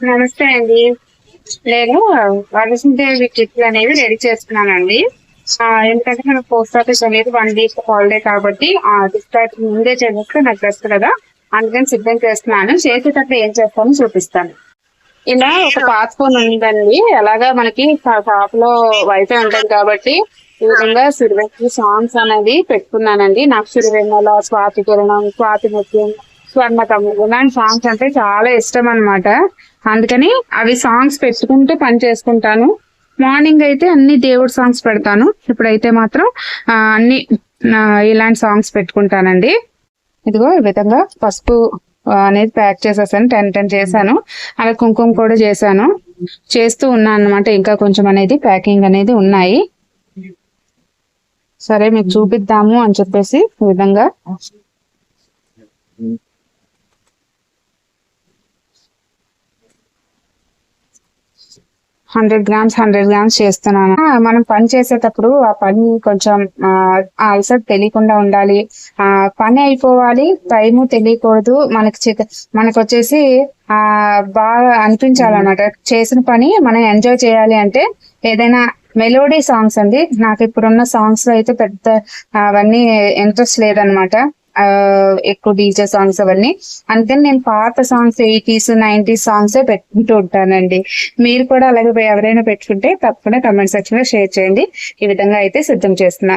నమస్తే అండి. నేను వరసిందేవి కిట్లు అనేవి రెడీ చేస్తున్నానండి. ఎందుకంటే మనకు పోస్ట్ ఆఫీస్ అనేది వన్ వీక్ హాలిడే కాబట్టి ఆ డిస్పాచ్ ముందే చేసేస్తే నాకు బెస్ట్ కదా. అందుకని సిద్ధం చేస్తున్నాను. చేసేటప్పుడు ఏం చేస్తానో చూపిస్తాను. ఇలా ఒక పాత ఫోన్ ఉందండి. అలాగా మనకి షాప్లో వైఫై ఉంటుంది కాబట్టి ఈ విధంగా సిరివెక్కి సాంగ్స్ అనేది పెట్టుకున్నానండి. నాకు సిరివెన్నెల స్వాతి కిరణం స్వాతి ముత్యం స్వర్ణకము. తమ్ముడు ఇలాంటి సాంగ్స్ అంటే చాలా ఇష్టం అనమాట అందుకని అవి సాంగ్స్ పెట్టుకుంటూ పని చేసుకుంటాను. మార్నింగ్ అయితే అన్ని దేవుడి సాంగ్స్ పెడతాను. ఇప్పుడైతే మాత్రం అన్ని ఇలాంటి సాంగ్స్ పెట్టుకుంటానండి. ఇదిగో ఈ విధంగా పసుపు అనేది ప్యాక్ చేసేసాను. టెన్ టెన్ చేశాను. అలా కుంకుమ కూడా చేశాను. చేస్తూ ఉన్నాను అనమాట ఇంకా కొంచెం అనేది ప్యాకింగ్ అనేది ఉన్నాయి. సరే మీకు చూపిద్దాము అని చెప్పేసి ఈ విధంగా. హండ్రెడ్ గ్రామ్స్ హండ్రెడ్ గ్రామ్స్ చేస్తున్నాను. మనం పని చేసేటప్పుడు ఆ పని కొంచెం ఆ, ఆ అలసట తెలియకుండా ఉండాలి. ఆ పని అయిపోవాలి టైము తెలియకూడదు. మనకి మనకు వచ్చేసి ఆ బాగా అనిపించాలన్నమాట. చేసిన పని మనం ఎంజాయ్ చేయాలి అంటే ఏదైనా మెలోడీ సాంగ్స్ అండి. నాకు ఇప్పుడున్న సాంగ్స్లో అయితే పెద్ద అవన్నీ ఇంట్రెస్ట్ లేదనమాట ఎక్కువ డీజే సాంగ్స్ అవన్నీ. అందుకని నేను పాత సాంగ్స్ ఎయిటీస్ నైన్టీస్ సాంగ్స్ పెట్టుకుంటూ ఉంటానండి. మీరు కూడా అలాగే ఎవరైనా పెట్టుకుంటే తప్పకుండా కమెంట్ సెక్షన్లో షేర్ చేయండి. ఈ విధంగా అయితే సిద్ధం చేస్తున్నా